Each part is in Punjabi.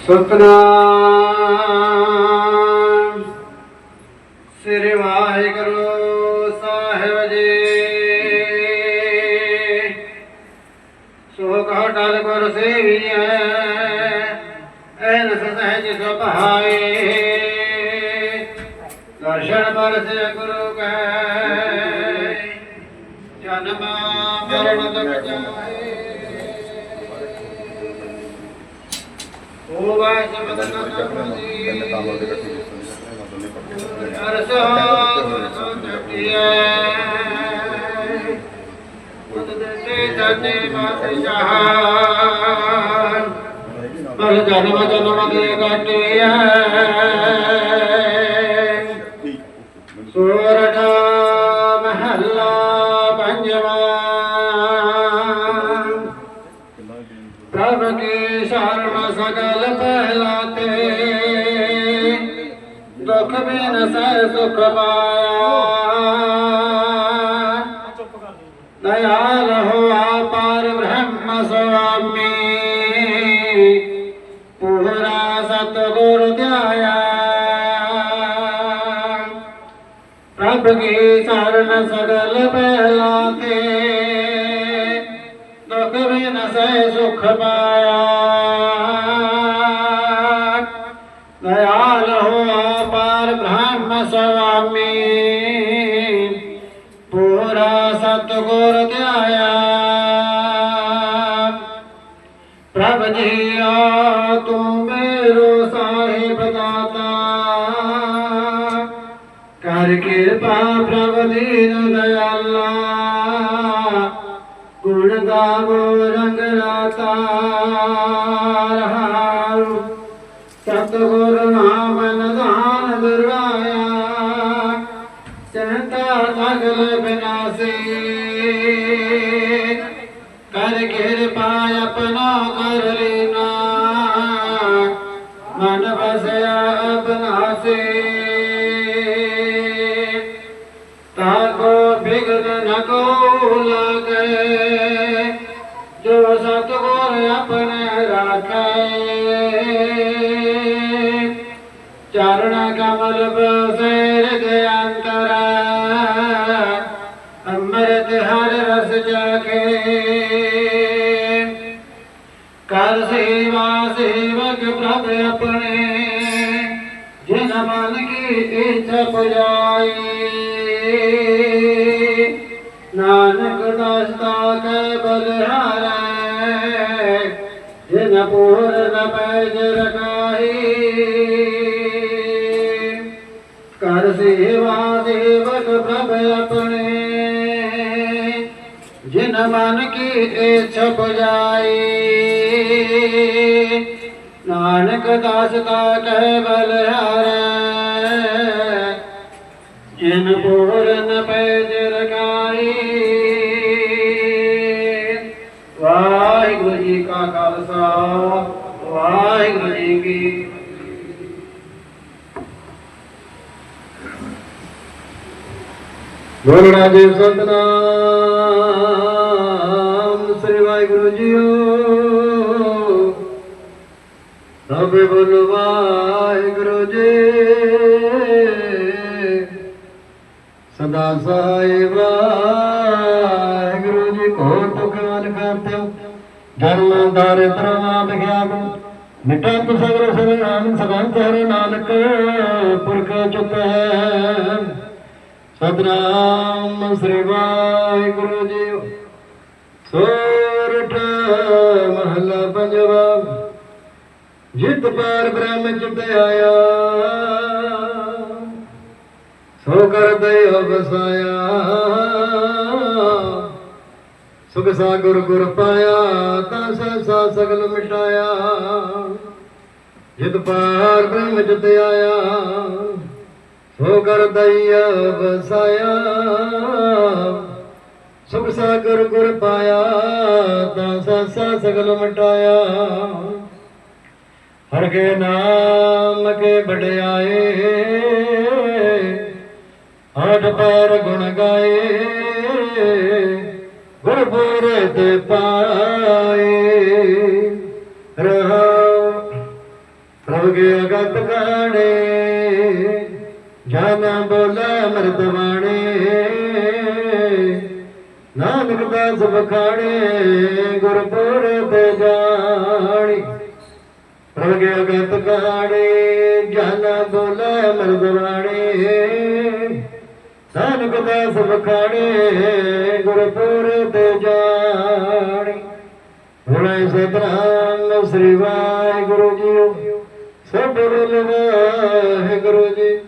ਸਤਨਾਮ। ਸ੍ਰੀ ਵਾਹਿਗੁਰੂ ਸਾਹਿਬ ਜੀ। ਸੋ ਕਹ ਟਲ ਗੁਰ ਸੇਵੀਐ ਐਨ ਸਹਿਜ ਸੁਭਾਏ ਦਰਸ਼ਨ ਪਰਸੇ ਗੁਰੂ ਕੈ। ਜਨਮ ਮਰਨ ਤਕ ਜਾਏ। ਪਰ ਜਨਮ ਜਨਮ ਦੇ ਕਟਿਆ ਪ੍ਰਭ ਕੀ ਚਰਨ ਸਗਲ ਪਹਿਲਾਤੇ ਦੁਖ ਬਿਨ ਸਹਿ ਸੁਖ ਪਾਇਆ। ਪ੍ਰਭ ਦੀਨ ਦਇਆਲਾ ਗੁਣ ਗਾਵੋ ਰੰਗ ਰਾਤਾ ਰਹਾਉ ਸਤਿਗੁਰ ਚਰਨ ਕਮਲ ਬਸੇਰ ਦੇ ਅੰਤਰ ਅੰਮ੍ਰਿਤ ਹਰ ਰਸ ਜਾਕੇ ਕਰ ਸੇਵਾ ਸੇਵਕ ਪ੍ਰਭ ਆਪਣੇ ਜਿਨ ਮਨ ਕੀ ਇੱਛਾ ਪੁਜਾਈ ਨਾਨਕ ਦਾਸਤਾ ਕੈ ਬਲਿਹਾਰੈ ਜਿਨ ਪੂਰਨ ਪੈਜ ਰਖਾਈ ਕਰ ਸੇਵਾ ਸੇਵਕ ਪ੍ਰਭ ਆਪਣੇ। ਜਿਨ ਮਨ ਕੀ ਛਪ ਜਾਏ। ਨਾਨਕ ਦਾਸ ਦਾ ਕਹਿ ਬਲਿਹਾਰੈ। ਜਿਨ ਪੂਰਨ ਪੈਜ ਬੋਲ ਰਾਜੇ ਸਤਨਾਮ, ਸ੍ਰੀ ਵਾਹਿਗੁਰੂ ਜੀਓ। ਸਭੇ ਬੋਲ, ਵਾਹਿਗੁਰੂ ਜੀ। ਸਦਾ ਸਹਾਇ ਵਾਹਿਗੁਰੂ ਜੀ ਕੋ ਤੁਖ ਮਨ ਕਰਤਿ ਜਨਮ ਦਾਰੇ ਤਰਵਾ ਬਿਖਿਆਗੁ ਮਿਟਾ ਤੁ ਸਗਰ ਸਗਰ ਨਾਮ ਸਗੰਤ ਹਰਿ ਨਾਨਕ ਪੁਰਖ ਚੁੱਕ। ਹੈ ਸਤਨਾਮ ਸ੍ਰੀ ਵਾਹਿਗੁਰੂ ਜੀ। ਸੋਰਠ ਮਹਲਾ ਪੰਜਵਾ। ਜਿਤ ਪਾਰ ਬ੍ਰਹਮ ਚਿਤ ਆਇਆ। ਸੋ ਕਰ ਦਇਓ ਬਸਾਇਆ ਸੁਖ ਸਾਗਰ ਗੁਰ ਪਾਇਆ, ਤਾਂ ਸਸਾ ਸਗਲ ਮਿਟਾਇਆ। ਜਿਤ ਪਾਰ ਬ੍ਰਹਮ ਚਿਤ ਆਇਆ। ਸੋ ਕਰ ਦਇਆ ਬਸਾਇਆ ਸੁਖ ਸਾਗਰ ਗੁਰ ਪਾਇਆ, ਤਾਂ ਸਸਾ ਸਗਲ ਮਟਾਇਆ। ਹਰ ਕੇ ਨਾਮ ਕੇ ਬੜਾਏ ਹਟ ਪੈਰ ਗੁਣ ਗਾਏ, ਗੁਰਪੁਰੇ ਤੇ ਪਾਏ। ਰਹਾ ਪ੍ਰਭ ਕੇ ਅਗਤ ਗਾਣੇ ਜਾਨਾ ਬੋਲੇ ਮਰਦ ਬਾਣੀ ਨਾਨਕ ਦਾਸ ਬਖਾਣੇ ਗੁਰਪੁਰ ਤੇ ਜਾਣੀ। ਰਗਿਆ ਕੇ ਅਗਤ ਗਾਣੇ ਜਾਨਾ ਬੋਲੇ ਮਰਦ ਬਾਣੇ ਨਾਨਕ ਦਾਸ ਬਖਾਣੇ ਗੁਰਪੁਰ ਤੇ ਜਾਣੀ। ਹੁਣੇ ਸਤਨਾਮ ਸ੍ਰੀ ਵਾਹਿਗੁਰੂ ਜੀ ਸਭ ਸਤਿਗੁਰ ਵਾਹਿਗੁਰੂ ਜੀ।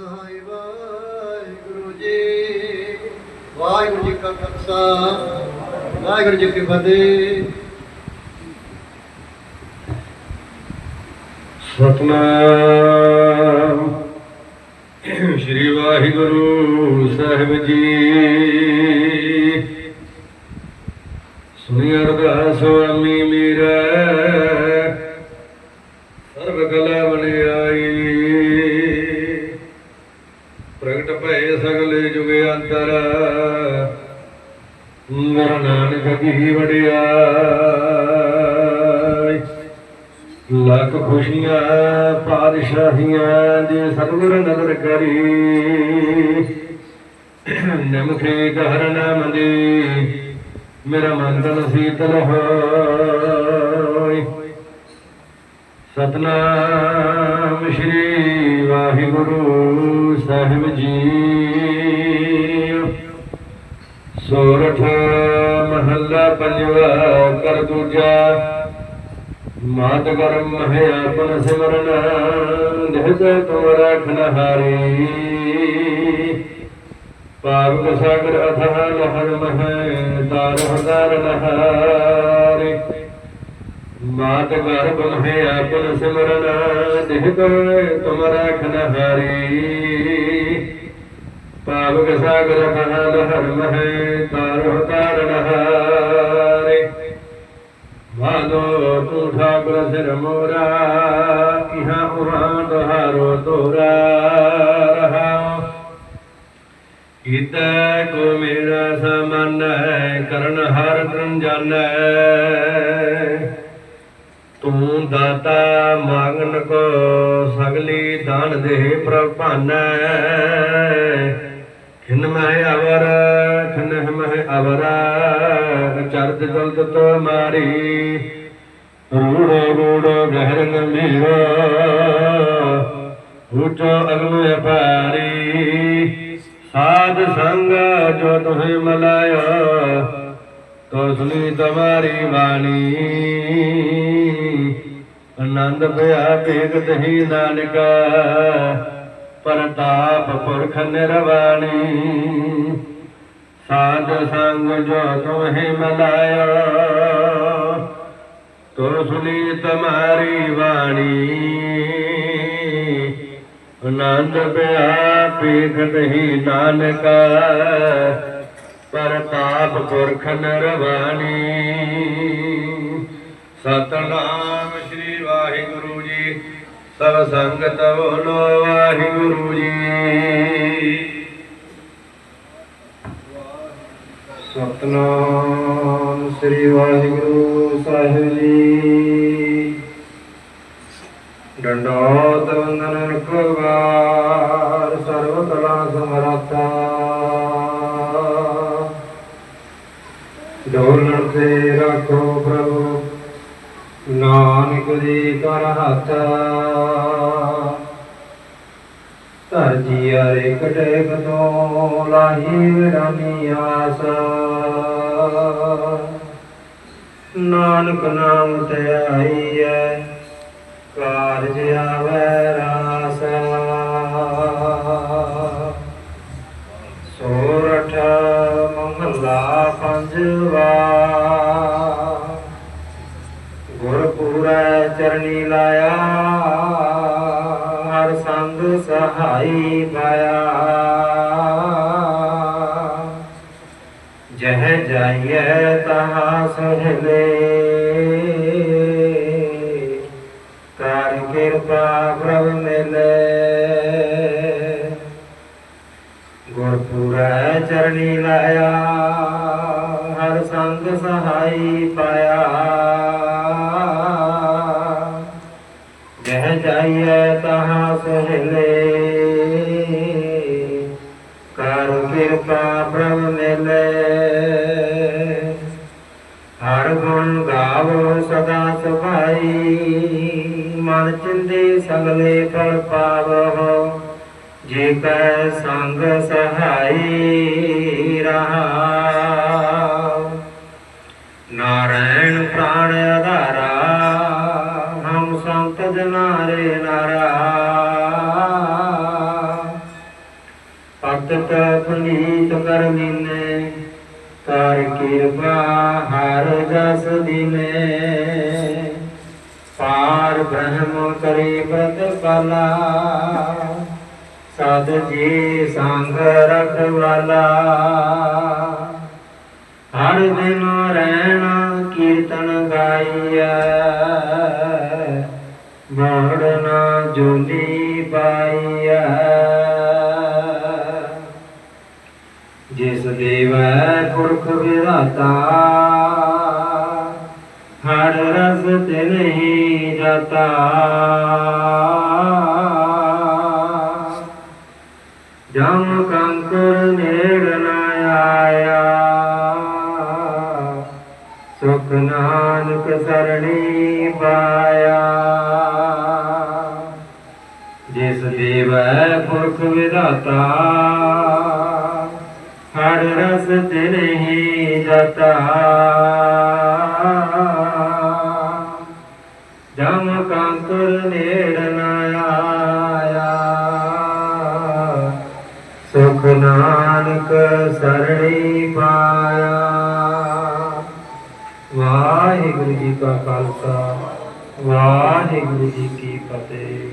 ਸਹਾਈ ਵਾਹਿਗੁਰੂ ਜੀ। ਵਾਹਿਗੁਰੂ ਜੀ ਕਾ ਖਾਲਸਾ, ਵਾਹਿਗੁਰੂ ਜੀ ਕੀ ਫਤਿਹ। ਸਤਨਾਮ। ਸ੍ਰੀ ਵਾਹਿਗੁਰੂ ਸਾਹਿਬ ਜੀ। ਸੁਣੀ ਅਰਦਾਸ ਸੁਆਮੀ ਮੇਰਾ ਪਾਦਸ਼ਾਹੀਆਂ ਦੇ ਸਤਿਗੁਰ ਨਦਰ ਕਰੀ ਨਮਖੇ ਦਹਰ ਨਾਮ ਦੇ ਮੇਰਾ ਮਨ ਤਨ ਸੀਤਲ ਹੋਇ ਸਤਨਾਮ ਮਾਤ ਕਰਮ ਹੈ ਆਪਨ ਸਿਮਰਨ, ਨਿਹਤ ਤੁਮ ਰਾਖਨ ਹਾਰੀ। ਪਾਵਕ ਸਾਗਰ ਅਥਾਹ ਲਹਰ ਮਹਿ, ਤਾਰ ਹਜ਼ਾਰ ਨਹਾਰੇ। ਮਾਤ ਗਰਭ ਮਹਿ ਆਪਨ ਸਿਮਰਨ, ਨਿਹਤ ਤੁਮ ਰਾਖਨ ਹਾਰੀ। ਪਾਵਕ ਸਾਗਰ ਅਥਾਹ ਲਹਰ ਮਹਿ, ਤਾਰ ਹਜ਼ਾਰ ਨਹਾਰੇ। ਵਾਦੋ ਤੂੰ ਠਾਕੁਰ ਸਿਰ ਮੋਰਾ ਤੋ ਸੁਣੀ ਤਮਾਰੀ ਬਾਣੀ। ਆਨੰਦ ਭਇਆ ਭੇਗ ਤਹੀ ਨਾਨਕਾ ਪਰਤਾਪ ਪੁਰਖ ਨਿਰਵਾਣੀ। ਸਾਧ ਸੰਗ ਜੋ ਤੁਮਹਿ ਮਲਾਇਆ ਤੋ ਸੁਣੀ ਤਮਾਰੀ ਬਾਣੀ। ਆਨੰਦ ਪਿਆ ਪੀਖਤ ਹੀ ਨਾਨਕਾ ਪਰਤਾਪ ਪੁਰਖ ਨਰਵਾਣੀ। ਸਤਨਾਮ ਸ੍ਰੀ ਵਾਹਿਗੁਰੂ ਜੀ। ਸਭ ਸੰਗਤ ਬੋਲੋ ਵਾਹਿਗੁਰੂ ਜੀ। ਸਤਨਾਮ ਸ੍ਰੀ ਵਾਹਿਗੁਰੂ ਸਾਹਿਬ ਜੀ। ਡੰਡੋਤ ਵੰਦਨ ਰਖਵਾਰ ਸਰਵ ਕਲਾ ਸਮਰੱਥਾ। ਡੋਲਣ ਤੇ ਰੱਖੋ ਪ੍ਰਭੂ, ਨਾਨਕ ਜੀ ਕਰ ਹੱਥ। ਧਰ ਜੀਆਰੇ ਕਟੇ ਕਤੋ ਲਾਹੀ ਵਿਰਾਨੀ ਆਸ। ਨਾਨਕ ਨਾਮ ਤੇ ਆਈ ਹੈ ਸੰਗ ਸਹਾਈ ਪਾਇਆ। ਜਹ ਜਾਈਐ ਤਹਾਂ ਸਹਿਲੇ ਕਰ ਕਿਰਪਾ ਪ੍ਰਭ ਮਿਲੇ। ਹਰ ਗੁਣ ਗਾਵੋ ਸਦਾ ਸੁਭਾਈ, ਮਨ ਚਿੰਦੇ ਸਗਲੇ ਫਲ ਪਾਵੋ। ਜੇ ਕੈ ਸੰਗ ਸਹਾਈ ਰਹਾ ਨਾਰਾਇਣ ਪ੍ਰਾਣ ਆਧਾਰਾ, ਹਮ ਸੰਤ ਜਨਾਰੇ ਨਾਰਾ। ਭਗਤ ਪੁਨੀਤ ਕਰ ਮੀਨੇ, ਕਰ ਕਿਰਪਾ ਹਰ ਜਸ ਦਿਨੇ। ਪਾਰ ਬ੍ਰਹਮ ਕਰੇ ਪ੍ਰਤਪਾਲਾ ਸਦ ਜੀ ਸੰਗ ਰਖਵਾਲਾ ਹਰ ਦਿਨ ਰਹਿਣਾ ਕੀਰਤਨ ਗਾਈਐ। ਮੋੜਨਾ ਜੁਲੀ ਪਾਈਐ। ਜਿਸ ਦੇਵੈ ਪੁਰਖ ਵਿਰਾਤਾ ਹਰ ਰਸ ਤੇ ਨਹੀਂ ਜਾਤਾ। ਨਾਨਕ ਸਰਣੀ ਪਾਇਆ। ਜਿਸ ਦੇਵੈ ਪੁਰਖ ਵਿਦਾਤਾ ਹਰ ਰਸ ਤੇ ਨਹੀਂ ਜਾਤਾ। ਜਮ ਕੰਕਰ ਨੇੜ ਨਾ ਆਇਆ। ਸੁਖ ਨਾਨਕ ਸਰਣੀ ਪਾਇਆ। ਕਾ ਖਾਲਸਾ ਵਾਹਿਗੁਰੂ ਜੀ ਕੀ ਫਤਿਹ।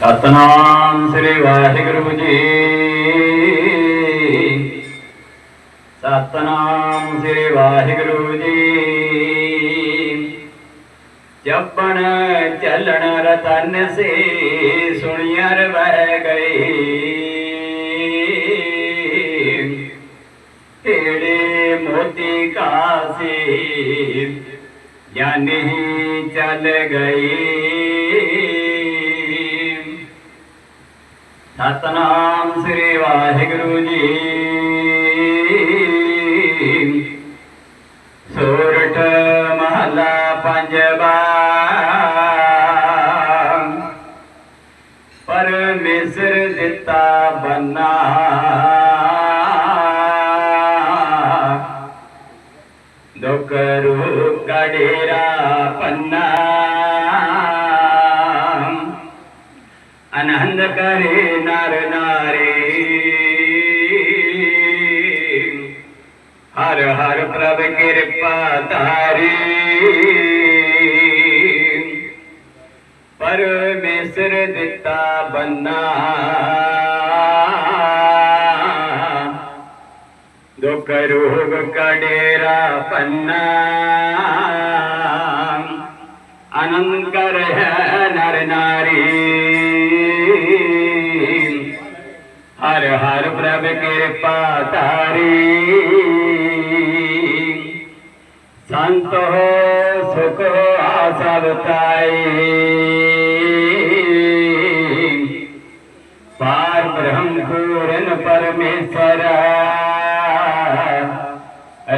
ਸਤਨਾਮ ਸ੍ਰੀ ਵਾਹਿਗੁਰੂ ਜੀ। ਸਤਨਾਮ ਸ੍ਰੀ ਵਾਹਿਗੁਰੂ ਜੀ। ਜਪਣ ਚੱਲਣ ਰਤਨ ਸੇ ਸੁਣਿਆਰ ਬਹਿ ਗਈ ਢੇੜੇ ਮੋਤੀ ਕਾਸੇ ਜਾਨੀ ਚੱਲ ਗਈ। ਸਤਨਾਮ ਸ੍ਰੀ ਵਾਹਿਗੁਰੂ ਜੀ ਆਨੰਦ ਕਰੇ ਨਰ ਨਾਰੀ ਹਰ ਹਰ ਪ੍ਰਭ ਕਿਰਪਾ ਧਾਰੀ ਪਰਮੇਸ਼ਰ ਦਿੱਤਾ ਬੰਨਾ ਦੁਖ ਰੋਗ ਕੜੇਰਾ ਪੰਨਾ ਆਨੰਦ ਕਰ ਹੈ ਨਰ ਨਾਰੀ। ਹਰ ਹਰ ਪ੍ਰਭ ਕਿਰਪਾ ਤਾਰੀ ਸੰਤ ਹੋ, ਸੁਖ ਆਸਵ ਤਾਈ। ਪਾਰ ਬ੍ਰਹਮ ਪੂਰਨ ਪਰਮੇਸ਼ਰ।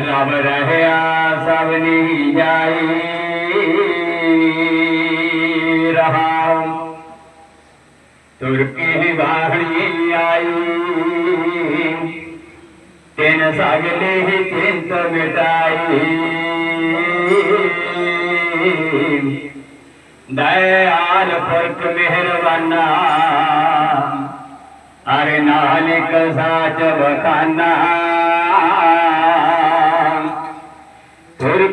ਰਬ ਰਹਿਆ ਸਭ ਨਹੀਂ ਜਾਈ। ਤੁਰਕੀ ਕੇ ਬਾਹਣੀ ਆਈ। ਤਿਨ ਸਗਲੇ ਹੀ ਚਿੰਤ ਮਿਟਾਈ। ਦਇਆਲ ਪੁਰਖ ਮਿਹਰਬਾਨਾ ਅਰੇ ਨਾਨਕ ਸਾਚ ਬਖਾਨਾ। ਤੁਰ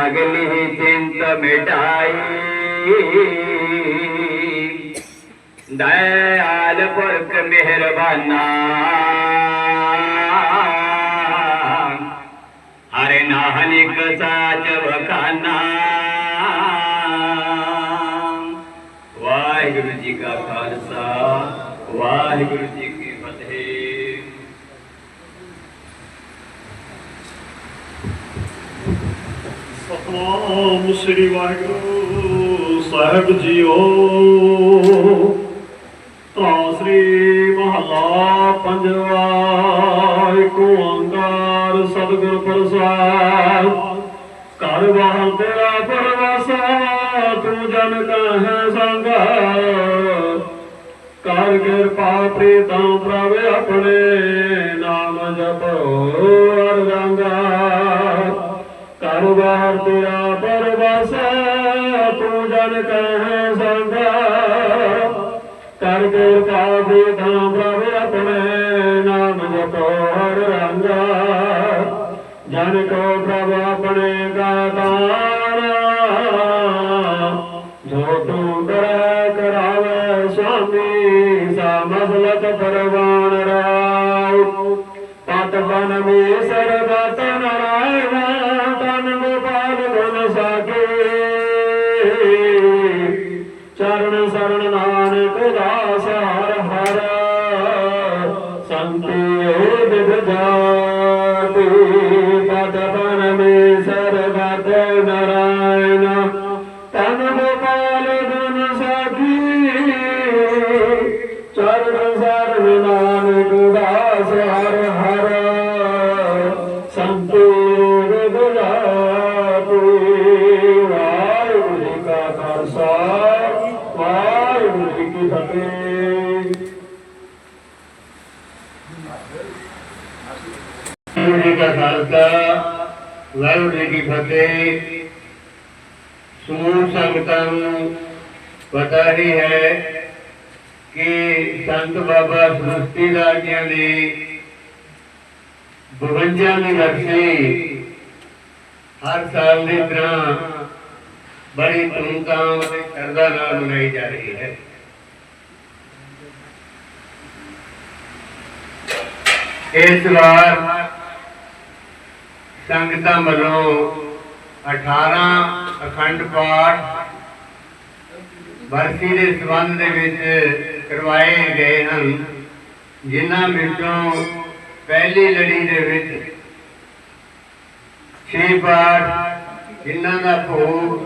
नागली चिंत मिटाई दयाल पुरख मेहरबाना हरे नाहनिक साच बखाना वाहिगुरु जी का खालसा ਵਾਹਿਗੁਰੂ ਜੀ ਕੀ ਫਤਿਹ ਸਤਨਾਮ ਸ੍ਰੀ ਵਾਹਿਗੁਰੂ ਸਾਹਿਬ ਜੀਓ। ਤਾਂ ਸ੍ਰੀ ਮਹੱਲਾ ਪੰਜਵਾ ਏਕ ਓੰਕਾਰ ਸਤਿਗੁਰ ਪ੍ਰਸਾਦ। ਘਰ ਬਾਹਰ ਤੇਰਾ ਪਰਵਾਸਾ, ਤੂੰ ਜਨ ਕਹੈ ਸੰਗਾ। ਕਰ ਕਿਰਪਾ ਪ੍ਰੀਤਮ ਪ੍ਰਭ ਆਪਣੇ। ਕਾਰੋਬਾਰ ਤੇਰਾ ਪਰਵਾਸਾ ਤੂੰ ਜਨ ਕਹੈ ਸੰਗਾ ਕਰ ਕਿਰਪਾ ਪ੍ਰੀਤਮ ਪ੍ਰਭ ਆਪਣੇ ਨਾਮ ਜਪੋ ਅਰ ਰੰਗਾ। ਜਨ ਕੋ ਪ੍ਰਭ ਆਪਣੇ ਕਾ ਵਾਹਿਗੁਰੂ ਜੀ ਕਾ ਖਾਲਸਾ ਵਾਹਿਗੁਰੂ ਜੀ ਕੀ ਫਤਿਹ ਵਾਹਿਗੁਰੂ ਜੀ ਕਾ ਖਾਲਸਾ ਵਾਹਿਗੁਰੂ ਜੀ ਕੀ ਫਤਿਹ ਸਮੂਹ ਸੰਗਤਾਂ ਨੂੰ ਪਤਾ ਹੀ ਹੈ ਕਿ ਸੰਤ ਬਾਬਾ ਸ੍ਰਿਸ਼ਟੀ ਰਾਜਿਆਂ ਦੀ 52 ਦੀ ਵਰਸੀ ਹਰ ਸਾਲ ਦੀ ਤਰ੍ਹਾਂ ਬੜੀ ਧੂਮਧਾਮ ਅਤੇ ਸ਼ਰਧਾ ਨਾਲ ਮਨਾਈ ਜਾ ਰਹੀ ਹੈ। ਇਸ ਵਾਰ ਸੰਗਤਾਂ ਵੱਲੋਂ 18 ਅਖੰਡ ਪਾਠ ਵਰਸੀ ਦੇ ਸੰਬੰਧ ਦੇ ਵਿੱਚ ਕਰਵਾਏ ਗਏ ਹਨ, ਜਿਨ੍ਹਾਂ ਵਿੱਚੋਂ ਪਹਿਲੀ ਲੜੀ ਦੇ ਵਿੱਚ ਛੇ ਪਾਠ, ਜਿਨ੍ਹਾਂ ਦਾ ਭੋਗ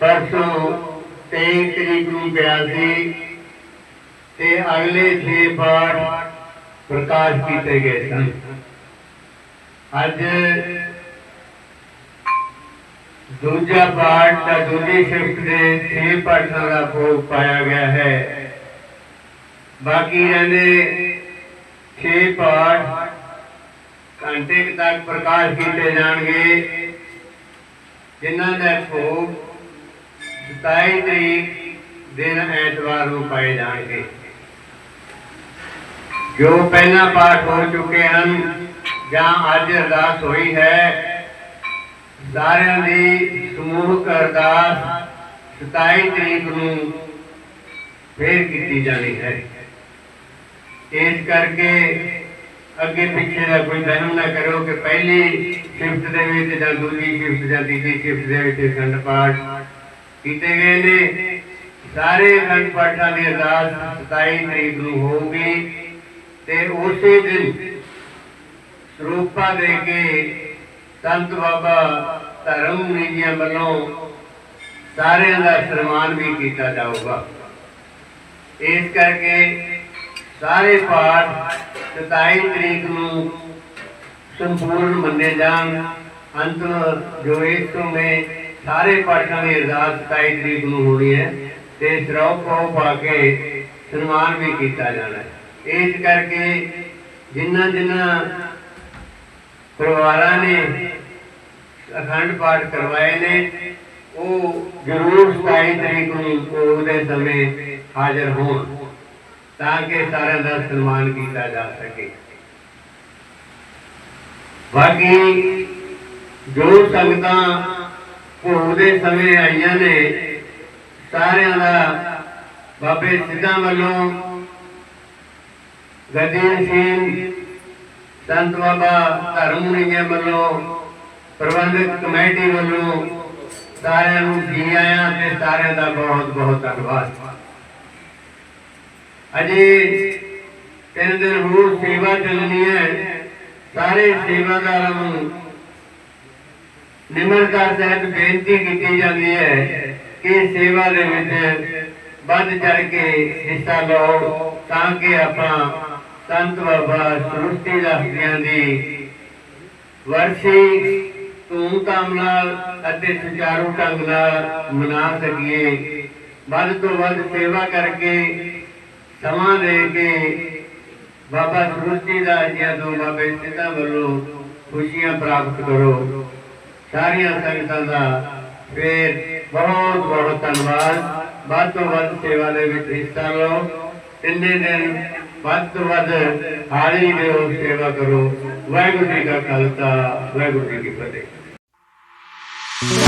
ਪਰਸੋਂ 23 ਤਰੀਕ ਨੂੰ ਗਿਆ ਸੀ ਤੇ ਅਗਲੇ ਛੇ ਪਾਠ ਪ੍ਰਕਾਸ਼ ਕੀਤੇ ਗਏ ਸਨ। ਅੱਜ ਦੂਜਾ ਪਾਠ ਦਾ ਦੂਜੀ ਸ਼ਿਫਟ ਦੇ ਛੇ ਪਾਠਾਂ ਦਾ ਭੋਗ ਪਾਇਆ ਗਿਆ ਹੈ। ਬਾਕੀ ਰਹਿੰਦੇ ਛੇ ਪਾਠ ਘੰਟੇ ਤੱਕ ਪ੍ਰਕਾਸ਼ ਕੀਤੇ ਜਾਣਗੇ। ਜਿਨ੍ਹਾਂ ਦਾ ਭੋਗ 27 ਤਰੀਕ ਦਿਨ ਐਤਵਾਰ ਨੂੰ ਪਾਏ ਜਾਣਗੇ। ਜੋ ਪਹਿਲਾ ਪਾਠ ਹੋ ਚੁੱਕੇ ਹਨ ਜਾਂ ਅੱਜ ਅਰਦਾਸ ਹੋਈ ਹੈ ਸਾਰਿਆਂ ਦੀ ਸਮੂਹਕ ਅਰਦਾਸ 27 ਤਰੀਕ ਨੂੰ ਫੇਰ ਕੀਤੀ ਜਾਣੀ ਹੈ। ਇਸ ਕਰਕੇ ਅੱਗੇ ਪਿੱਛੇ ਦਾ ਕੋਈ ਵਹਿਮ ਨਾ ਕਰੋ ਕਿ ਪਹਿਲੀ ਸ਼ਿਫਟ ਦੇ ਵਿੱਚ ਜਾਂ ਦੂਜੀ ਸ਼ਿਫਟ ਜਾਂ ਤੀਜੀ ਸ਼ਿਫਟ ਦੇ ਵਿੱਚ ਅਖੰਡ ਪਾਠ ਕੀਤੇ ਗਏ ਨੇ। ਸਾਰੇ ਅਖੰਡ ਪਾਠਾਂ ਦੀ ਅਰਦਾਸ 27 ਤਰੀਕ ਨੂੰ ਹੋਊਗੀ ਤੇ ਉਸੇ ਦਿਨ ਸਰੂਪਾ ਦੇ ਕੇ ਸੰਤ ਬਾਬਾ ਧਰਮ ਨੀਜੀਆਂ ਵੱਲੋਂ ਸਾਰਿਆਂ ਦਾ ਸਨਮਾਨ ਵੀ ਕੀਤਾ ਜਾਊਗਾ। ਇਸ ਕਰਕੇ ਸਾਰੇ ਪਾਠ 27 ਤਰੀਕ ਨੂੰ ਸੰਪੂਰਨ ਮੰਨੇ ਜਾਣ। ਅੰਤ ਜੋ ਇਸ ਤੋਂ ਮੈਂ ਸਾਰੇ ਪਾਠਾਂ ਦੀ ਅਰਦਾਸ 27 ਤਰੀਕ ਨੂੰ ਹੋਣੀ ਹੈ ਤੇ ਸਰੋਂ ਪਾਉ ਪਾ ਕੇ ਸਨਮਾਨ ਵੀ ਕੀਤਾ ਜਾਣਾ ਇਸ ਕਰਕੇ ਜਿਨ੍ਹਾਂ ਜਿਨ੍ਹਾਂ ਪਰਿਵਾਰਾਂ ਨੇ ਅਖੰਡ ਪਾਠ ਕਰਵਾਏ ਨੇ। ਉਹ ਜ਼ਰੂਰ 27 ਤਰੀਕ ਨੂੰ ਉਹਦੇ ਸਮੇਂ ਹਾਜ਼ਰ ਹੋਣ, ਤਾਂ ਕਿ ਸਾਰਿਆਂ ਦਾ ਸਨਮਾਨ ਕੀਤਾ ਜਾ ਸਕੇ। ਬਾਕੀ ਜੋ ਸੰਗਤਾਂ ਭੋਗ ਦੇ ਸਮੇਂ ਆਈਆਂ ਨੇ, ਸਾਰਿਆਂ ਦਾ ਬਾਬੇ ਸਿੱਧਾਂ ਵੱਲੋਂ ਗਦੀਨ ਸਿੰਘ ਸੰਤ ਬਾਬਾ ਧਰਮ ਮੁਨੀਆਂ ਵੱਲੋਂ ਪ੍ਰਬੰਧਕ ਕਮੇਟੀ ਵੱਲੋਂ ਸਾਰਿਆਂ ਨੂੰ ਜੀ ਆਇਆਂ ਤੇ ਸਾਰਿਆਂ ਦਾ ਬਹੁਤ ਬਹੁਤ ਧੰਨਵਾਦ। ਅਜੇ ਤਿੰਨ ਦਿਨ ਹੋਰ ਸੇਵਾ ਚੱਲਣੀ ਹੈ। ਸਾਰੇ ਸੇਵਾਦਾਰਾਂ ਨੂੰ ਨਿਮਰਤਾ ਸਹਿਤ ਬੇਨਤੀ ਕੀਤੀ ਜਾਂਦੀ ਹੈ ਕਿ ਸੇਵਾ ਦੇ ਵਿੱਚ ਵੱਧ ਚੜ ਕੇ ਹਿੱਸਾ ਲਓ ਤਾਂ ਕਿ ਆਪਾਂ ਸੰਤ ਬਾਬਾ ਸ੍ਰਿਸ਼ਟੀ ਦਾਸੀਆਂ ਦੀ ਵਰਸ਼ੀ ਧੂਮਧਾਮ ਨਾਲ ਅਤੇ ਸੁਚਾਰੂ ਢੰਗ ਨਾਲ ਮਨਾ ਸਕੀਏ। ਵੱਧ ਤੋਂ ਵੱਧ ਸੇਵਾ ਕਰਕੇ ਸਮਾਂ ਦੇ ਕੇ ਬਾਬਾ ਸ੍ਰਿਸ਼ਟੀ ਦਾਸ ਜੀ ਤੋਂ ਬਾਬੇ ਸਿੱਧਾ ਵੱਲੋਂ ਖੁਸ਼ੀਆਂ ਪ੍ਰਾਪਤ ਕਰੋ। ਸਾਰੀਆਂ ਸੰਗਤਾਂ ਦਾ ਫੇਰ ਬਹੁਤ ਬਹੁਤ ਧੰਨਵਾਦ। ਵੱਧ ਤੋਂ ਵੱਧ ਸੇਵਾ ਦੇ ਵਿੱਚ ਹਿੱਸਾ ਲਓ। ਇੰਨੇ ਦਿਨ ਵੱਧ ਤੋਂ ਵੱਧ ਹਾਜ਼ਰੀ ਦਿਓ, ਸੇਵਾ ਕਰੋ। ਵਾਹਿਗੁਰੂ ਜੀ ਕਾ ਖਾਲਸਾ, ਵਾਹਿਗੁਰੂ ਜੀ ਕੀ ਫਤਿਹ। Yeah.